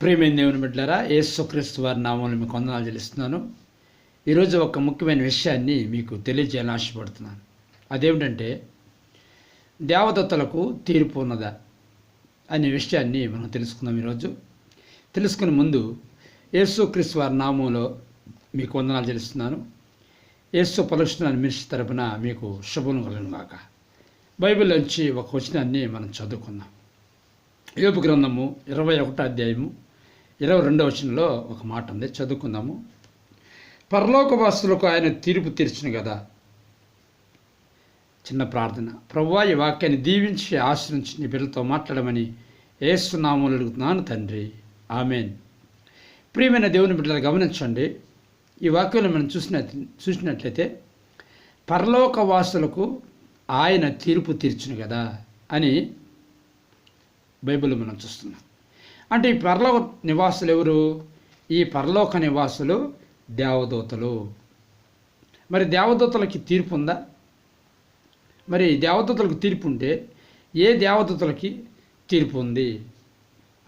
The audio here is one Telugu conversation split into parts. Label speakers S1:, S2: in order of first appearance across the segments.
S1: ప్రేమైన దేవుని బిడ్డారా యేసుక్రీస్తు వారి నామంలో మీకు వందనాలు చెల్లిస్తున్నాను. ఈరోజు ఒక ముఖ్యమైన విషయాన్ని మీకు తెలియజేయాలని ఆశపడుతున్నాను. అదేమిటంటే దేవదత్తలకు తీర్పు ఉన్నదా అనే విషయాన్ని మనం తెలుసుకుందాం ఈరోజు. తెలుసుకునే ముందు యేసుక్రీస్తు వారి నామంలో మీకు వందనాలు చెల్లిస్తున్నాను. యేసు పలుస్తున్నాను మినిషి తరపున మీకు శుభం కలను గాక. బైబిల్లోంచి ఒక వచనాన్ని మనం చదువుకుందాం. యోపు గ్రంథము ఇరవై ఒకటో అధ్యాయము ఇరవై రెండవ వచనంలో ఒక మాట ఉంది. చదువుకుందాము. పరలోకవాసులకు ఆయన తీర్పు తీర్చును కదా. చిన్న ప్రార్థన. ప్రవ్వా ఈ వాక్యాన్ని దీవించి ఆశ్రయించి నీ బిడ్డలతో మాట్లాడమని ఏసునామూలు అడుగుతున్నాను తండ్రి. ఆమెన్. ప్రియమైన దేవుని బిడ్డలు గమనించండి. ఈ వాక్యంలో మనం చూసిన చూసినట్లయితే పరలోకవాసులకు ఆయన తీర్పు తీర్చును కదా అని బైబిల్ మనం చూస్తున్నాం. అంటే ఈ పరలోక నివాసులు ఎవరు? ఈ పరలోక నివాసులు దేవదూతలు. మరి దేవదూతలకి తీర్పు ఉందా? మరి దేవదూతలకు తీర్పు ఉంటే ఏ దేవదూతలకి తీర్పు ఉంది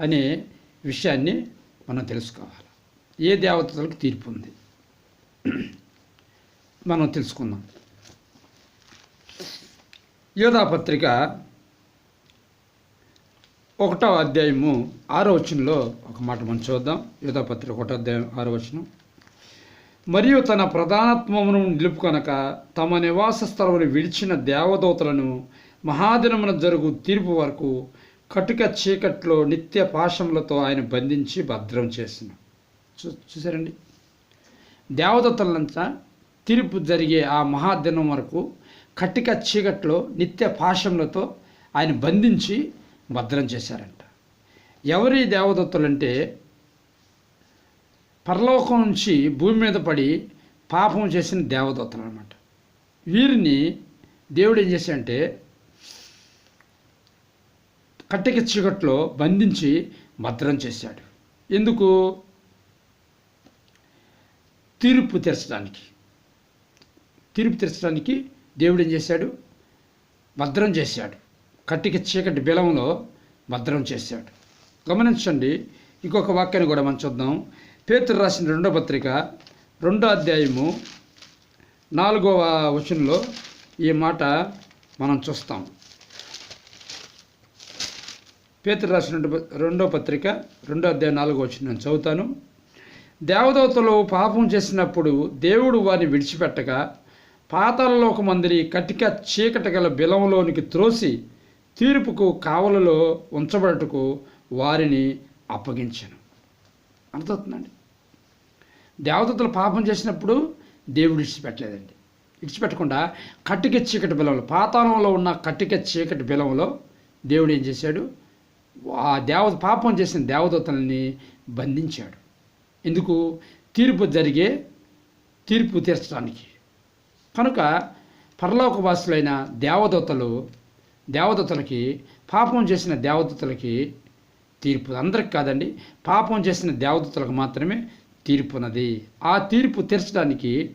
S1: అనే విషయాన్ని మనం తెలుసుకోవాలి. ఏ దేవదూతలకు తీర్పు ఉంది? మనం తెలుసుకుందాం. యోధా పత్రిక ఒకటో అధ్యాయము ఆరో వచనంలో ఒక మాట మనం చూద్దాం. యుధపత్రిక ఒకటో అధ్యాయం ఆరో వచనం. మరియు తన ప్రధానత్వమును నిలుపుకొనక తమ నివాస స్థలమును విడిచిన దేవదూతలను మహాదినమున జరుగు తీర్పు వరకు కటుక చీకట్లో నిత్య పాశములతో ఆయన బంధించి భద్రం చేసిన. చూ చూసారండి దేవదూతలంతా తీర్పు జరిగే ఆ మహాదినం వరకు కటిక చీకట్లో నిత్య పాశములతో ఆయన బంధించి భద్రం చేశారంట. ఎవరి దేవదత్తులు అంటే పరలోకం నుంచి భూమి మీద పడి పాపం చేసిన దేవదత్తులు అనమాట వీరిని దేవుడు ఏం చేశాడంటే కట్టెకి చీకట్లో బంధించి భద్రం చేశాడు. ఎందుకు? తీర్పు తెరచడానికి. తీర్పు తెరచడానికి దేవుడు ఏం చేశాడు? భద్రం చేశాడు. కట్టికి చీకటి బిలంలో భద్రం చేశాడు. గమనించండి ఇంకొక వాక్యాన్ని కూడా మనం చూద్దాం. పేతురు రాసిన రెండో పత్రిక రెండో అధ్యాయము నాలుగవ వచనంలో ఈ మాట మనం చూస్తాం. పేతురు రాసిన రెండు రెండో పత్రిక రెండో అధ్యాయం నాలుగో వచనం నేను చదువుతాను. దేవదూతలు పాపం చేసినప్పుడు దేవుడు వారిని విడిచిపెట్టగా పాతాళలోక మందిరి కటిక చీకటి గల బిలంలోనికి త్రోసి తీర్పుకు కావలలో ఉంచబడటకు వారిని అప్పగించాను. అర్థవుతుందండి దేవదత్తులు పాపం చేసినప్పుడు దేవుడు ఇడిచిపెట్టలేదండి ఇడిచిపెట్టకుండా కట్టిక చీకటి బిలంలో పాతాళంలో ఉన్న కట్టిక చీకటి బిలంలో దేవుడు ఏం చేశాడు? ఆ దేవ పాపం చేసిన దేవదూతల్ని బంధించాడు. ఎందుకు? తీర్పు జరిగే తీర్పు తీర్చడానికి. కనుక పరలోకవాసులైన దేవదూతలు దేవదూతలకి పాపం చేసిన దేవదూతలకి తీర్పు అందరికి కాదండి పాపం చేసిన దేవదూతలకు మాత్రమే తీర్పున్నది. ఆ తీర్పు తీర్చడానికి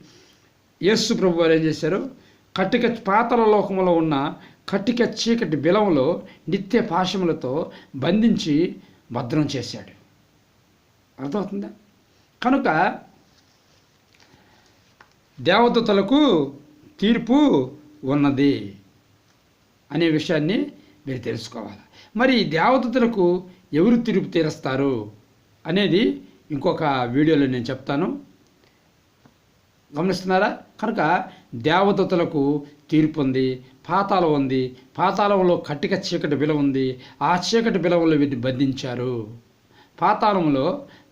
S1: యేసు ప్రభు వారు ఏం చేశారు? కట్టిక పాతల లోకంలో ఉన్న కట్టిక చీకటి బిలంలో నిత్య పాశములతో బంధించి భద్రం చేశాడు. అర్థమవుతుందా? కనుక దేవదూతలకు తీర్పు ఉన్నది. అనే విషయాన్ని మీరు తెలుసుకోవాలి. మరి ఈ దేవదూతలకు ఎవరు తీర్పు తీరుస్తారు అనేది ఇంకొక వీడియోలో నేను చెప్తాను. గమనిస్తున్నారా? కనుక దేవదూతలకు తీర్పు ఉంది పాతాళం ఉంది పాతాళంలో కట్టిక చీకటి బిల ఉంది ఆ చీకటి బిలవలో వీటిని బంధించారు. పాతాళంలో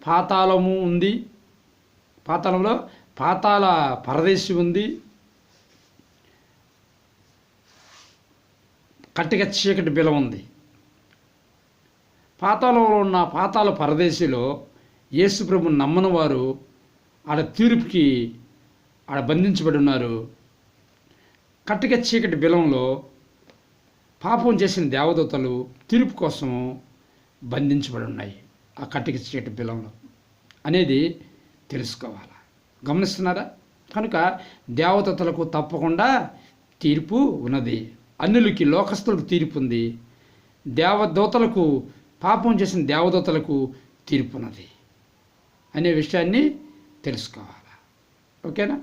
S1: పాతాళము ఉంది పాతాళంలో పాతాళ పరదేశి ఉంది కట్టిక చీకటి బిల ఉంది. పాతాళంలో ఉన్న పాతాల పరదేశిలో యేసుప్రభు నమ్మని వారు ఆడ తీర్పుకి ఆడ బంధించబడి ఉన్నారు. కట్టిక చీకటి బిలంలో పాపం చేసిన దేవదూతలు తీర్పు కోసం బంధించబడి ఉన్నాయి ఆ కట్టిక చీకటి బిలంలో. అనేది తెలుసుకోవాలి? గమనిస్తున్నారా? కనుక దేవదూతలకు తప్పకుండా తీర్పు ఉన్నది. అన్నులకి లోకస్తులకు తీర్పు ఉంది. దేవదూతలకు పాపం చేసిన దేవదూతలకు తీర్పున్నది అనే విషయాన్ని తెలుసుకోవాలి? ఓకేనా?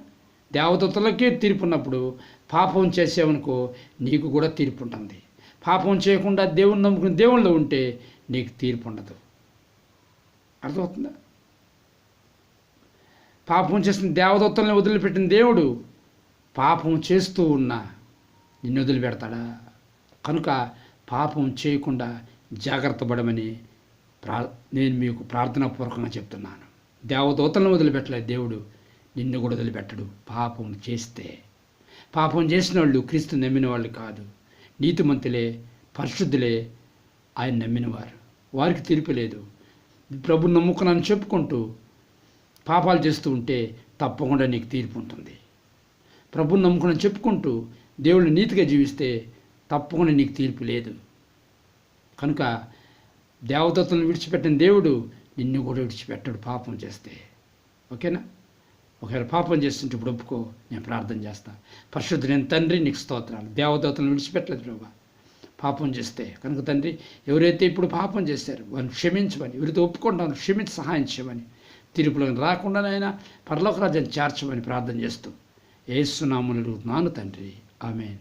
S1: దేవదూతలకే తీర్పు ఉన్నప్పుడు పాపం చేసేవనుకో నీకు కూడా తీర్పు ఉంటుంది. పాపం చేయకుండా దేవుని నమ్ముకుని దేవుళ్ళు ఉంటే నీకు తీర్పు ఉండదు. అర్థమవుతుందా? పాపం చేసిన దేవదత్తల్ని వదిలిపెట్టిన దేవుడు పాపం చేస్తూ ఉన్నా నిన్ను వదిలిపెడతాడా? కనుక పాపం చేయకుండా జాగ్రత్త పడమని ప్రా నేను మీకు ప్రార్థనాపూర్వకంగా చెప్తున్నాను. దేవదూతలను వదిలిపెట్టలేదు. దేవుడు నిన్ను కూడా వదిలిపెట్టడు. పాపం చేస్తే. పాపం చేసిన వాళ్ళు క్రీస్తు నమ్మిన వాళ్ళు కాదు. నీతిమంతులే పరిశుద్ధులే ఆయన నమ్మినవారు. వారికి తీర్పు లేదు. ప్రభు నమ్ముకున్నాను చెప్పుకుంటూ పాపాలు చేస్తూ ఉంటే తప్పకుండా నీకు తీర్పు ఉంటుంది. ప్రభు నమ్ముకున్నాను చెప్పుకుంటూ దేవుడిని నీతిగా జీవిస్తే తప్పకుండా నీకు తీర్పు లేదు. కనుక దేవతలను విడిచిపెట్టిన దేవుడు నిన్ను కూడా విడిచిపెట్టడు పాపం చేస్తే. ఓకేనా? ఒకవేళ పాపం చేస్తుంటే ఇప్పుడు ఒప్పుకో నేను ప్రార్థన చేస్తా. పరిశుద్ధి నేను తండ్రి నీకు స్తోత్రాలు. దేవదత్తులను విడిచిపెట్టలేదు ప్రభా. పాపం చేస్తే. కనుక తండ్రి ఎవరైతే ఇప్పుడు పాపం చేశారు వారిని క్షమించమని ఎవరైతే ఒప్పుకుంటాను క్షమించి సహాయం చేయమని తీర్పులో రాకుండానైనా పరలోకరాజ్యాన్ని చేర్చమని ప్రార్థన చేస్తూ. ఏసునాములు నాను తండ్రి. ఆమెన్